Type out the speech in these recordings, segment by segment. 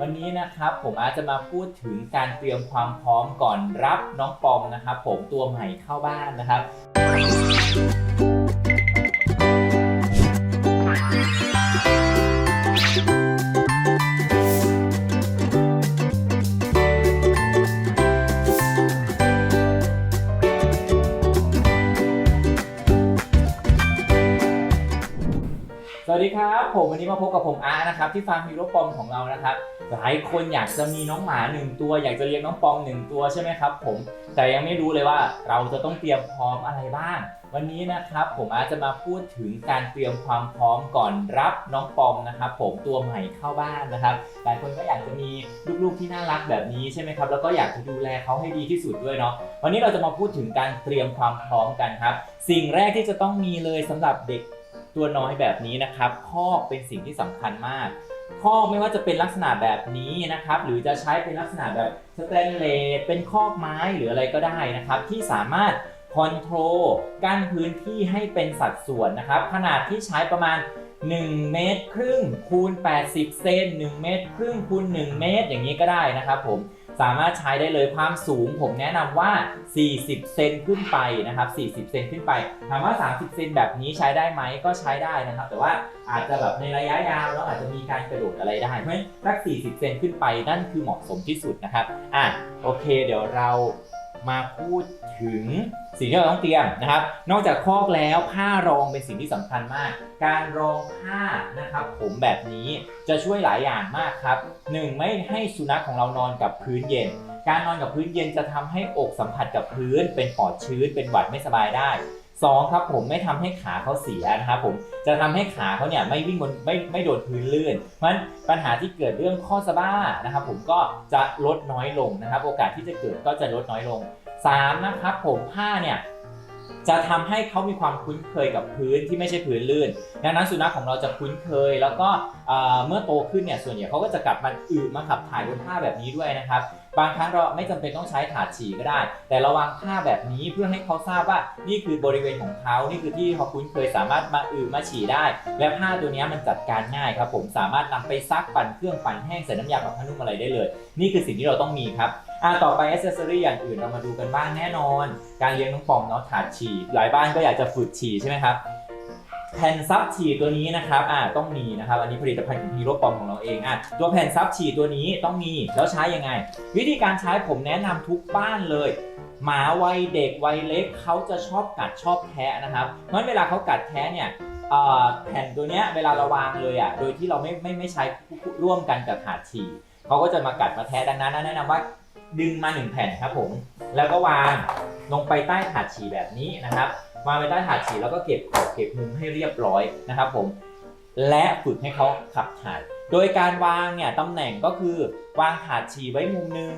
วันนี้นะครับผมอาจจะมาพูดถึงการเตรียมความพร้อมก่อนรับน้องปอมนะครับผมตัวใหม่เข้าบ้านนะครับ วัสดีครับ ผมวันนี้มาพบกับผมอาร์นะครับที่ฟาร์มฮีโร่ปอมของเรานะครับ หลายคนอยากจะมีน้องหมาหนึ่งตัวอยากจะเลี้ยงน้องปอมหนึ่งตัวใช่ไหมครับ ผมแต่ยังไม่รู้เลยว่าเราจะต้องเตรียมพร้อมอะไรบ้าง วันนี้นะครับผมอาจจะมาพูดถึงการเตรียมความพร้อมก่อนรับน้องปอมนะครับผมตัวใหม่เข้าบ้านนะครับ หลายคนก็อยากจะมีลูกๆที่น่ารักแบบนี้ใช่ไหมครับแล้วก็อยากจะดูแลเขาให้ดีที่สุดด้วยเนาะวันนี้เราจะมาพูดถึงการเตรียมความพร้อมกันครับ สิ่งแรกที่จะต้องมีเลยสำหรับเด็ก ตัวน้อยแบบนี้นะครับคอกเป็นสิ่งที่สำคัญมากคอกไม่ว่าจะเป็นลักษณะแบบนี้นะครับ หรือจะใช้เป็นลักษณะแบบสแตนเลสเป็นคอกไม้หรืออะไรก็ได้นะครับ ที่สามารถคอนโทรลกั้นพื้นที่ให้เป็นสัดส่วนนะครับ ขนาดที่ใช้ประมาณ 1 เมตรครึ่งคูณ 80 เซน1เมตรครึ่งคูณ 1 เมตรอย่างนี้ก็ได้นะครับผม สามารถใช้ได้เลยความสูงผมแนะนำว่า 40 เซนขึ้นไปนะครับ 40 เซนขึ้นไป ถามว่า 30 เซนแบบนี้ใช้ได้ไหมก็ใช้ได้นะครับ แต่ว่าอาจจะแบบในระยะยาวแล้วอาจจะมีการกระโดดอะไรได้เพราะฉะนั้นสัก 40 เซนขึ้นไปนั่นคือเหมาะสมที่สุดนะครับอะโอเค เดี๋ยวเรา มาพูดถึงสิ่งที่เราต้องเตรียมนะครับ นอกจากคอกแล้วผ้ารองเป็นสิ่งที่สำคัญมาก การรองผ้านะครับ ผมแบบนี้จะช่วยหลายอย่างมากครับหนึ่งไม่ให้สุนัขของเรานอนกับพื้นเย็น การนอนกับพื้นเย็นจะทำให้อกสัมผัสกับพื้น เป็นปอดชื้นเป็นหวัดไม่สบายได้ สองครับผมไม่ทำให้ขาเขาเสียนะครับผมจะทำให้ขาเขาเนี่ยไม่วิ่งบนไม่ไม่โดนพื้นลื่น เพราะฉะนั้นปัญหาที่เกิดเรื่องข้อสะบ้านะครับผมก็จะลดน้อยลงนะครับ โอกาสที่จะเกิดก็จะลดน้อยลงสามนะครับผมผ้าเนี่ยจะทำให้เขามีความคุ้นเคยกับพื้นที่ไม่ใช่พื้นลื่น ดังนั้นสุนัขของเราจะคุ้นเคย แล้วก็เอ่อเมื่อโตขึ้นเนี่ยส่วนใหญ่เขาก็จะกลับมาอึมาขับถ่ายบนผ้าแบบนี้ด้วยนะครับ บางครั้งเราไม่จำเป็นต้องใช้ถาดฉี่ก็ได้ แต่ระวังผ้าแบบนี้เพื่อให้เขาทราบว่านี่คือบริเวณของเขานี่คือที่เขาคุ้นเคยสามารถมาอึมาฉี่ได้ และผ้าตัวนี้มันจัดการง่ายครับผมสามารถนำไปซักปั่นเครื่องปั่นแห้งใส่น้ำยาปรับผ้านุ่มอะไรได้เลย นี่คือสิ่งที่เราต้องมีครับอ่าต่อไปอ c เซสซอรี่อย่างอื่นเรามาดูกันบ้างแน่นอน การเลี้ยงน้องปอมเนาะถาดฉี่หลายบ้านก็อยากจะฝึกฉี่ใช่ไหมครับ แผ่นซับฉี่ตัวนี้นะครับอ่าต้องมีนะครับ อันนี้ผลิตภัณฑ์ของฮีโร่ปอมของเราเองอะตัวแผ่นซับฉี่ตัวนี้ต้องมีแล้วใช้ยังไง วิธีการใช้ผมแนะนำทุกบ้านเลย หมาวัยเด็กวัยเล็กเขาจะชอบกัดชอบแทะนะครับเพราะฉะนั้นเวลาเขากัดแทะเนี่ยแผ่นตัวเนี้ยเวลาเราวางเลยอะโดยที่เราไม่ไม่ไม่ใช้ร่วมกันกับถาดฉี่เขาก็จะมากัดมาแทะดังนั้นแนะนำว่าดึงมาหนึ่งแผ่นครับผมแล้วก็วางลงไปใต้ถาดฉี่แบบนี้นะครับ วางไว้ใต้ถาดฉี่แล้วก็เก็บขอบเก็บมุมให้เรียบร้อยนะครับผมและฝึกให้เขาขับถ่าย โดยการวางเนี่ยตำแหน่งก็คือวางถาดฉี่ไว้มุมหนึง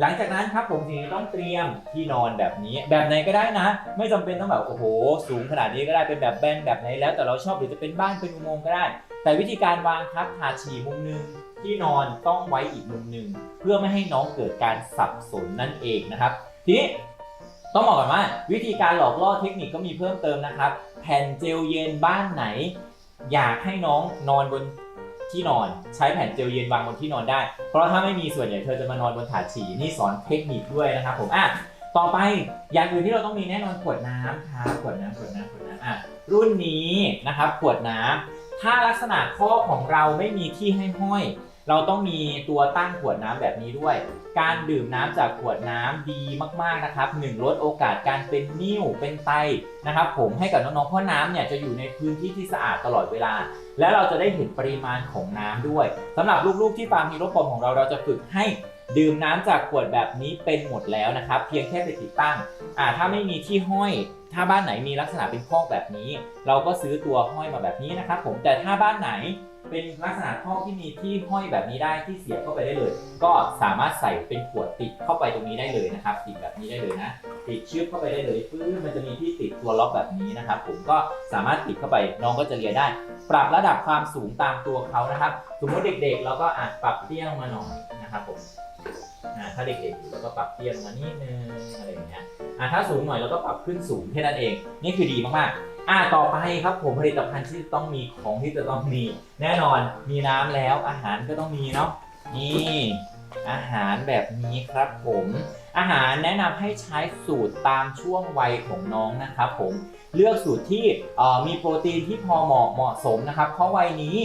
หลังจากนั้นครับผมทีนี้ต้องเตรียมที่นอนแบบนี้ แบบไหนก็ได้นะ ไม่จำเป็นต้องแบบโอ้โห สูงขนาดนี้ก็ได้เป็นแบบแบนแบบไหนแล้วแต่เราชอบหรือจะเป็นบ้านเป็นอุโมงค์ก็ได้ แต่วิธีการวางครับถาดฉี่มุมหนึงที่นอนต้องไว้อีกมุมหนึ่งเพื่อไม่ให้น้องเกิดการสับสนนั่นเองนะครับ ทีนี้ ต้องบอกก่อนว่าวิธีการหลอกล่อเทคนิคก็มีเพิ่มเติมนะครับ แผ่นเจลเย็นบ้านไหน อยากให้น้องนอนบนที่นอนใช้แผ่นเจลเย็นวางบนที่นอนได้ เพราะถ้าไม่มีส่วนใหญ่เธอจะมานอนบนถาดฉี่นี่สอนเทคนิคด้วยนะครับผมอะต่อไปอย่างอื่นที่เราต้องมีแน่นอนขวดน้ำครับขวดน้ำขวดน้ำขวดน้ำอะรุ่นนี้นะครับขวดน้ำถ้าลักษณะข้อของเราไม่มีที่ให้ห้อย เราต้องมีตัวตั้งขวดน้ำแบบนี้ด้วย การดื่มน้ำจากขวดน้ำดีมากๆนะครับหนึ่งลดโอกาสการเป็นนิ่วเป็นไตนะครับ ผมให้กับน้องๆเพราะน้ำเนี่ยจะอยู่ในพื้นที่ที่สะอาดตลอดเวลา และเราจะได้เห็นปริมาณของน้ำด้วยสำหรับลูกๆที่ฟาร์มฮีโร่ปอมของเราเราจะฝึกให้ดื่มน้ำจากขวดแบบนี้เป็นหมดแล้วนะครับ เพียงแค่ไปติดตั้งอ่าถ้าไม่มีที่ห้อย ถ้าบ้านไหนมีลักษณะเป็นคอกแบบนี้ เราก็ซื้อตัวห้อยมาแบบนี้นะครับผมแต่ถ้าบ้านไหน เป็นลักษณะข้อที่มีที่ห้อยแบบนี้ได้ที่เสียบเข้าไปได้เลย ก็สามารถใส่เป็นขวดติดเข้าไปตรงนี้ได้เลยนะครับติดแบบนี้ได้เลยนะติดเชือกเข้าไปได้เลยปื้มันจะมีที่ติดตัวล็อกแบบนี้นะครับผมก็สามารถติดเข้าไปน้องก็จะเลียได้ ปรับระดับความสูงตามตัวเขานะครับ สมมติเด็กๆ เราก็อาจปรับเตี้ยงมาหน่อยนะครับผมอ่าถ้าเด็กๆอยู่เราก็ปรับเตี้ยงมานิดนึงอะไรอย่างเงี้ยอ่าถ้าสูงหน่อยเราก็ปรับขึ้นสูงแค่นั้นเอง นี่คือดีมากๆ อ่าต่อไปครับผมผลิตภัณฑ์ที่ต้องมีของที่จะต้องมี แน่นอนมีน้ำแล้วอาหารก็ต้องมีเนาะนี่อาหารแบบนี้ครับผม อาหารแนะนำให้ใช้สูตรตามช่วงวัยของน้องนะครับผมเลือกสูตรที่มีโปรตีนที่พอเหมาะเหมาะสมนะครับ เพราะวัยนี้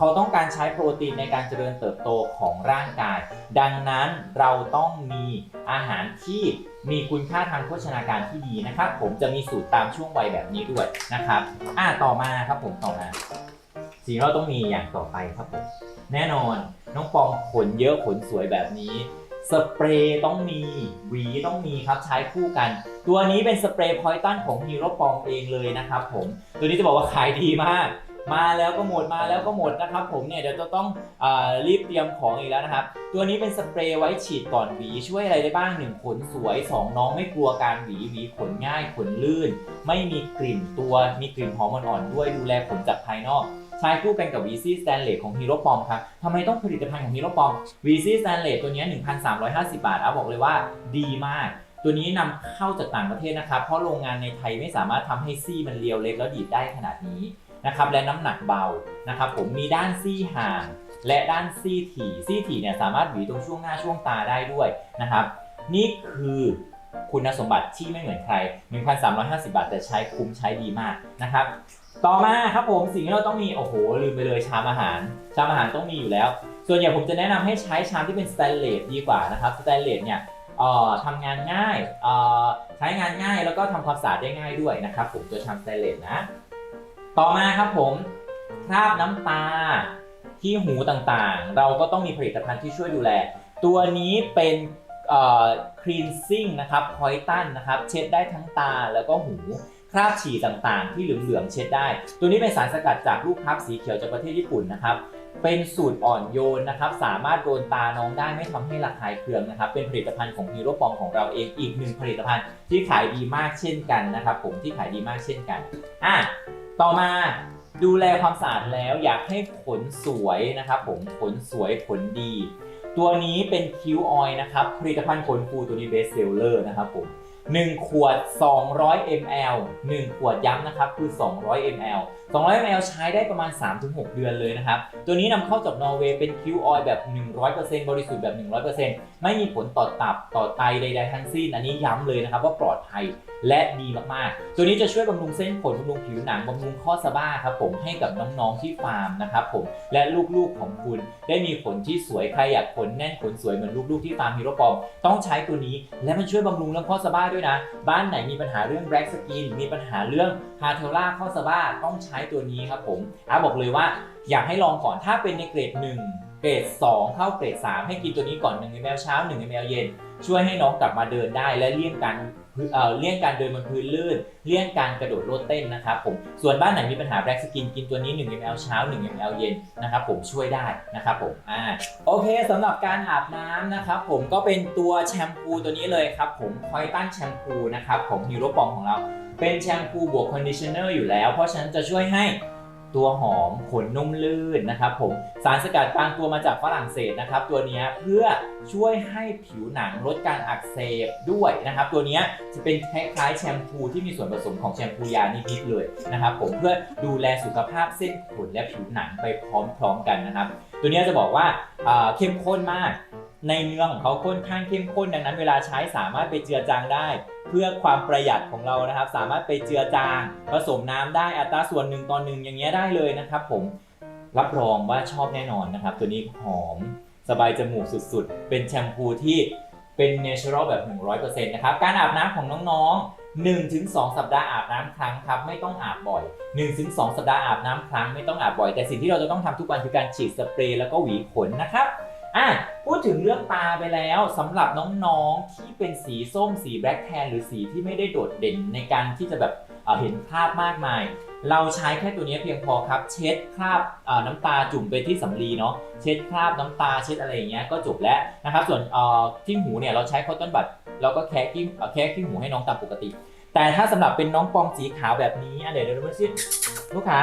เขาต้องการใช้โปรตีนในการเจริญเติบโตของร่างกาย ดังนั้นเราต้องมีอาหารที่มีคุณค่าทางโภชนาการที่ดีนะครับ ผมจะมีสูตรตามช่วงวัยแบบนี้ด้วยนะครับอ่าต่อมาครับผมต่อมาสิ่งเราต้องมีอย่างต่อไปครับผมแน่นอนน้องปอมขนเยอะขนสวยแบบนี้สเปรย์ต้องมีหวีต้องมีครับใช้คู่กัน ตัวนี้เป็นสเปรย์พอยตันของฮีโร่ปอมเองเลยนะครับผมตัวนี้จะบอกว่าขายดีมาก มาแล้วก็หมดมาแล้วก็หมดนะครับ ผมเนี่ยเดี๋ยวจะต้องอรีบเตรียมของอีกแล้วนะครับ ตัวนี้เป็นสเปรย์ไว้ฉีดก่อนหวีช่วยอะไรได้บ้างหนึ่งขนสวยสองน้องไม่กลัวการหวีหวีขนง่ายขนลื่น ไม่มีกลิ่นตัวมีกลิ่นหอมอ่อนๆด้วยดูแลขนจากภายนอกใช้คู่กันกับ VC Stanley ของ Hero Pom ครับทำไมต้องผลิตภัณฑ์ของ Hero Pom VC Stanley ตัวนี้ย1,350 บาทอะบอกเลยว่าดีมาก ตัวนี้นำเข้าจากต่างประเทศนะครับ เพราะโรงงานในไทยไม่สามารถทำให้ซี่มันเรียวเล็กแล้วดีดได้ขนาดนี้ นะครับและน้ำหนักเบานะครับผมมีด้านซี่ห่าง และด้านซี่ถี่ซี่ถี่เนี่ยสามารถหวีตรงช่วงหน้าช่วงตาได้ด้วยนะครับ นี่คือคุณสมบัติที่ไม่เหมือนใคร 1,350 บาท แต่ใช้คุ้มใช้ดีมากนะครับ ต่อมาครับผมสิ่งที่เราต้องมีโอ้โหลืมไปเลยชามอาหาร ชามอาหารต้องมีอยู่แล้ว ส่วนใหญ่ผมจะแนะนำให้ใช้ชามที่เป็นสแตนเลสดีกว่านะครับสแตนเลสเนี่ยออทำงานง่ายออใช้งานง่ายแล้วก็ทำความสะอาดได้ง่ายด้วยนะครับผมตัวชามสแตนเลสนะ ต่อมาครับผมคราบน้ำตาที่หูต่างๆ เราก็ต้องมีผลิตภัณฑ์ที่ช่วยดูแล ตัวนี้เป็นเอ่อ cleansing นะครับ poison นะครับเช็ดได้ทั้งตาแล้วก็หูคราบฉี่ต่างๆ ที่เหลืองๆเช็ดได้ ตัวนี้เป็นสารสกัดจากลูกพลับสีเขียวจากประเทศญี่ปุ่นนะครับเป็นสูตรอ่อนโยนนะครับ สามารถโดนตาน้องได้ไม่ทำให้ระคายเคืองนะครับ เป็นผลิตภัณฑ์ของฮีโร่ปองของเราเองอีกหนึ่งผลิตภัณฑ์ที่ขายดีมากเช่นกันนะครับ ผมที่ขายดีมากเช่นกันอะ ต่อมาดูแลความสะอาดแล้วอยากให้ขนสวยนะครับผมขนสวยขนดี ตัวนี้เป็นคิวออยนะครับผลิตภัณฑ์ขนฟูตัวนี้เบสเซลเลอร์นะครับผม1ขวด 200 ml 1 ขวดย้ำนะครับคือ 200 ml 200 ml ใช้ได้ประมาณ 3-6 เดือนเลยนะครับ ตัวนี้นำเข้าจากนอร์เวย์เป็นคิวออยแบบ 100%บริสุทธิ์แบบ 100%ไม่มีผลต่อตับต่อไตใดๆทั้งสิ้น อันนี้ย้ำเลยนะครับว่าปลอดภัยและดีมากๆ ตัวนี้จะช่วยบำรุงเส้นขนบำรุงผิวหนังบำรุงข้อสะบ้าครับผมให้กับน้องๆที่ฟาร์มนะครับผมและลูกๆของคุณได้มีขนที่สวยใครอยากขนแน่นขนสวยเหมือนลูกๆที่ฟาร์มฮีโร่ปอมต้องใช้ตัวนี้และมันช่วยบำรุงเรื่องข้อสะบ้าด้วยนะ บ้านไหนมีปัญหาเรื่องแบล็กสกินมีปัญหาเรื่องฮาเทลล่าข้อสะบ้าต้องใช้ตัวนี้ครับผมอาบอกเลยว่าอยากให้ลองก่อนถ้าเป็นในเกรด 1 เกรด 2 เข้าเกรด 3 ให้กินตัวนี้ก่อน1 ml เช้า1 ml เย็น ช่วยให้น้องกลับมาเดินได้และเลี่ยงการเอ่อเลี่ยงการเดินบนพื้นลื่น เลี่ยงการกระโดดโลดเต้นนะครับผม ส่วนบ้านไหนมีปัญหาแบล็กสกินกินตัวนี้1 ml เช้า 1 ml เย็นนะครับผมช่วยได้นะครับผม อ่า โอเคสำหรับการอาบน้ำนะครับผมก็เป็นตัวแชมพูตัวนี้เลยครับผมคอยตั้นแชมพูนะครับของฮีโร่ปองของเรา เป็นแชมพูบวกคอนดิชเนอร์อยู่แล้ว เพราะฉะนั้นจะช่วยให้ตัวหอมขนนุ่มลื่นนะครับผมสารสกัดบางตัวมาจากฝรั่งเศสนะครับ ตัวนี้เพื่อช่วยให้ผิวหนังลดการอักเสบด้วยนะครับ ตัวนี้จะเป็นคล้ายๆแชมพูที่มีส่วนผสมของแชมพูยานิดๆเลยนะครับ ผมเพื่อดูแลสุขภาพเส้นขนและผิวหนังไปพร้อมๆกันนะครับ ตัวนี้จะบอกว่าเข้มข้นมากในเนื้อของเขาค่อนข้างเข้มข้นดังนั้นเวลาใช้สามารถไปเจือจางได้ เพื่อความประหยัดของเรานะครับ สามารถไปเจือจางผสมน้ำได้อัตราส่วนหนึ่งต่อหนึ่งอย่างเงี้ยได้เลยนะครับ ผมรับรองว่าชอบแน่นอนนะครับ ตัวนี้หอมสบายจมูกสุดๆ เป็นแชมพูที่เป็นเนเชอรัลแบบ 100%นะครับ การอาบน้ำของน้องๆ 1-2 สัปดาห์อาบน้ำครั้งครับ ไม่ต้องอาบบ่อย 1-2 สัปดาห์อาบน้ำครั้งไม่ต้องอาบบ่อย แต่สิ่งที่เราจะต้องทำทุกวันคือการฉีดสเปรย์แล้วก็หวีขนนะครับ อะ พูดถึงเรื่องตาไปแล้วสำหรับน้องๆที่เป็นสีส้มสีแบล็คแทนหรือสีที่ไม่ได้โดดเด่นในการที่จะแบบเเห็นคราบมากมาย เราใช้แค่ตัวนี้เพียงพอครับ เช็ดคราบน้ำตาจุ่มไปที่สำลีเนาะเช็ดคราบน้ำตาเช็ดอะไรอย่างเงี้ยก็จบแล้วนะครับ ส่วนที่หูเนี่ยเราใช้คอตตอนบัดเราก็แคะที่แคะที่หูให้น้องตามปกติ แต่ถ้าสำหรับเป็นน้องปองสีขาวแบบนี้อะเดี๋ยวเดี๋ยวดูสิลูกค้า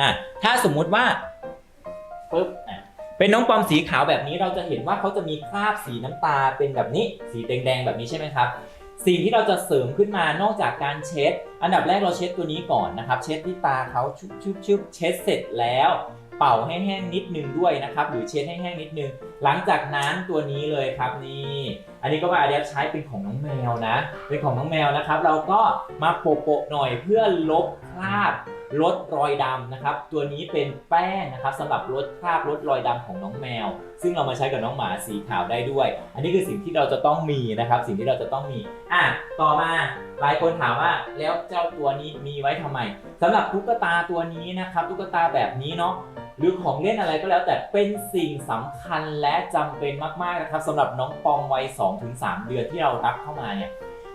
อะถ้าสมมุติว่าปึ๊บอะ เป็นน้องปอมสีขาวแบบนี้เราจะเห็นว่าเขาจะมีคราบสีน้ำตาเป็นแบบนี้สีแดงๆแบบนี้ใช่ไหมครับสิ่งที่เราจะเสริมขึ้นมานอกจากการเช็ด อันดับแรกเราเช็ดตัวนี้ก่อนนะครับ เช็ดที่ตาเขาชุบชุบชุบเช็ดเสร็จแล้ว เป่าให้แห้งนิดนึงด้วยนะครับหรือเช็ดให้แห้งนิดนึง หลังจากนั้นตัวนี้เลยครับนี่ อันนี้ก็มาอาเดฟใช้เป็นของน้องแมวนะเป็นของน้องแมวนะครับ เราก็มาโปะๆหน่อยเพื่อลบคราบ ลดรอยดำนะครับ ตัวนี้เป็นแป้งนะครับสำหรับลดคราบลดรอยดำของน้องแมว ซึ่งเรามาใช้กับน้องหมาสีขาวได้ด้วย อันนี้คือสิ่งที่เราจะต้องมีนะครับ สิ่งที่เราจะต้องมีอะต่อมาหลายคนถามว่าแล้วเจ้าตัวนี้มีไว้ทำไมสำหรับตุ๊กตาตัวนี้นะครับตุ๊กตาแบบนี้เนาะหรือของเล่นอะไรก็แล้วแต่เป็นสิ่งสำคัญและจำเป็นมากๆนะครับสำหรับน้องปองวัย2-3 เดือนที่เรารับเข้ามาเนี่ย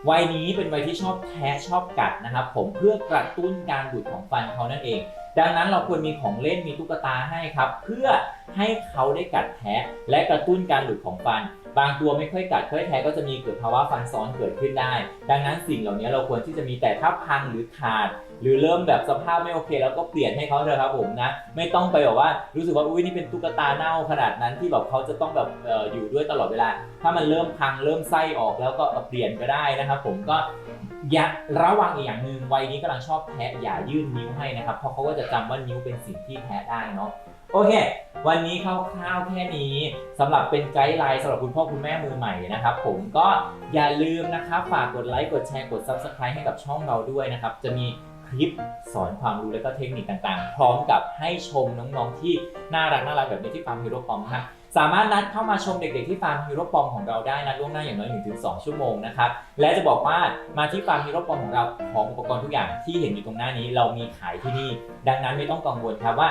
วัยนี้เป็นวัยที่ชอบแทะชอบกัดนะครับ ผมเพื่อกระตุ้นการดูดของฟันเขานั่นเอง ดังนั้นเราควรมีของเล่นมีตุ๊กตาให้ครับ เพื่อให้เขาได้กัดแทะและกระตุ้นการหลุดของฟัน บางตัวไม่ค่อยกัดค่อยแทะก็จะมีเกิดภาวะฟันซ้อนเกิดขึ้นได้ ดังนั้นสิ่งเหล่านี้เราควรที่จะมีแต่ถ้าพังหรือขาด หรือเริ่มแบบสภาพไม่โอเค แล้วก็เปลี่ยนให้เขาเถอะครับผมนะ ไม่ต้องไปแบบว่ารู้สึกว่าอุ้ยนี่เป็นตุ๊กตาเน่าขนาดนั้นที่แบบเขาจะต้องแบบอยู่ด้วยตลอดเวลา ถ้ามันเริ่มพังเริ่มไส้ออกแล้วก็เปลี่ยนก็ได้นะครับผมก็อย่าระวังอีกอย่างหนึ่งวัยนี้กำลังชอบแทะอย่ายื่นนิ้วให้นะครับเพราะเขาก็จะจำว่านิ้วเป็นสิ่งที่แทะได้เนาะโอเค วันนี้คร่าวๆแค่นี้สำหรับเป็นไกด์ไลน์สำหรับคุณพ่อคุณแม่มือใหม่นะครับ ผมก็อย่าลืมนะครับฝากกดไลค์กดแชร์กด Subscribe ให้กับช่องเราด้วยนะครับ จะมีคลิปสอนความรู้และก็เทคนิคต่างๆ พร้อมกับให้ชมน้องๆที่น่ารักน่ารักแบบนี้ที่ฟาร์มฮีโร่ปอมครับสามารถนัดเข้ามาชมเด็กๆที่ฟาร์มฮีโร่ปอมของเราได้นะล่วงหน้าอย่างน้อย 1-2 ชั่วโมงนะครับ และจะบอกว่ามาที่ฟาร์มฮีโร่ปอมของเราของอุปกรณ์ทุกอย่างที่เห็นอยู่ตรงหน้านี้เรามีขายที่นี่ ดังนั้นไม่ต้องกังวลครับว่า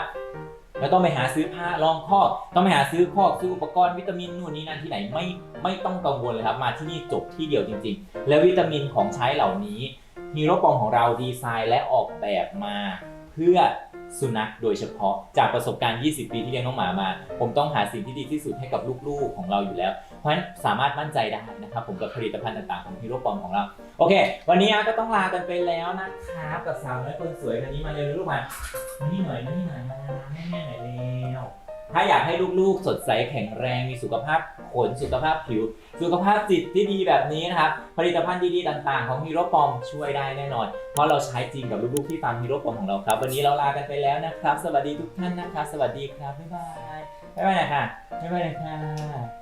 แล้วต้องไปหาซื้อผ้ารองคอกต้องไปหาซื้อคอกซื้ออุปกรณ์วิตามินนู่นนี่นั่นที่ไหนไม่ไม่ต้องกังวลเลยครับมาที่นี่จบที่เดียวจริง ๆ และวิตามินของใช้เหล่านี้ฮีโร่ปองของเราดีไซน์และออกแบบมาเพื่อสุนัขโดยเฉพาะจากประสบการณ์ 20 ปีที่เลี้ยงน้องหมามา ผมต้องหาสิ่งที่ดีที่สุดให้กับลูกๆของเราอยู่แล้ว เพราะฉะนั้นสามารถมั่นใจได้นะครับผมกับผลิตภัณฑ์ต่างๆของฮีโร่ปอมของเรา โอเค วันนี้ก็ต้องลากันไปแล้วนะครับกับสาวน้อยคนสวยคนนี้มาเร็วลูกมามานี่หน่อยมานี่หน่อยมาแม่แม่หน่อยเร็วถ้าอยากให้ลูกๆ สดใสแข็งแรงมีสุขภาพขนสุขภาพผิว สุขภาพจิตที่ดีแบบนี้นะครับผลิตภัณฑ์ดีๆต่างๆ ของฮีโร่ปอมช่วยได้แน่นอน เพราะเราใช้จริงกับลูกๆที่ฟาร์มฮีโร่ปอมของเราครับ วันนี้เราลากันไปแล้วนะครับ สวัสดีทุกท่านนะครับสวัสดีครับบ๊ายบายบ๊ายบายนะคะบ๊ายบายนะคะ